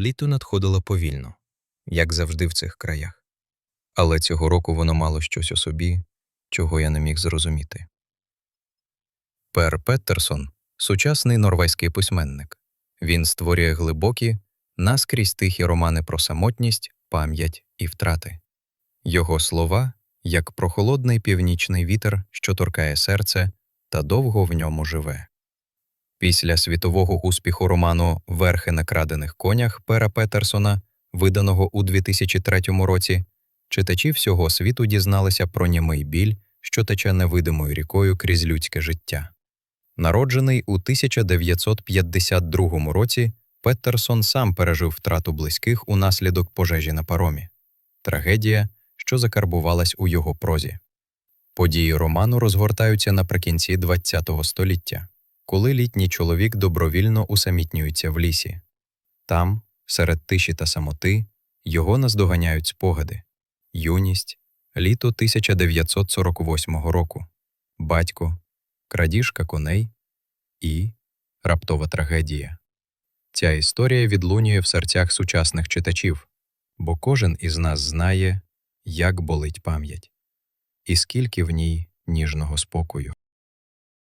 Літо надходило повільно, як завжди в цих краях. Але цього року воно мало щось у собі, чого я не міг зрозуміти. Пер Петтерсон сучасний норвезький письменник. Він створює глибокі, наскрізь тихі романи про самотність, пам'ять і втрати. Його слова як прохолодний північний вітер, що торкає серце та довго в ньому живе. Після світового успіху роману Верхи на крадених конях Пера Петерсона, виданого у 2003 році, читачі всього світу дізналися про німий біль, що тече невидимою рікою крізь людське життя. Народжений у 1952 році, Петтерсон сам пережив втрату близьких унаслідок пожежі на паромі. Трагедія, що закарбувалась у його прозі. Події роману розгортаються наприкінці ХХ століття, коли літній чоловік добровільно усамітнюється в лісі. Там, серед тиші та самоти, його наздоганяють спогади, юність, літо 1948 року, батько, крадіжка коней і раптова трагедія. Ця історія відлунює в серцях сучасних читачів, бо кожен із нас знає, як болить пам'ять, і скільки в ній ніжного спокою.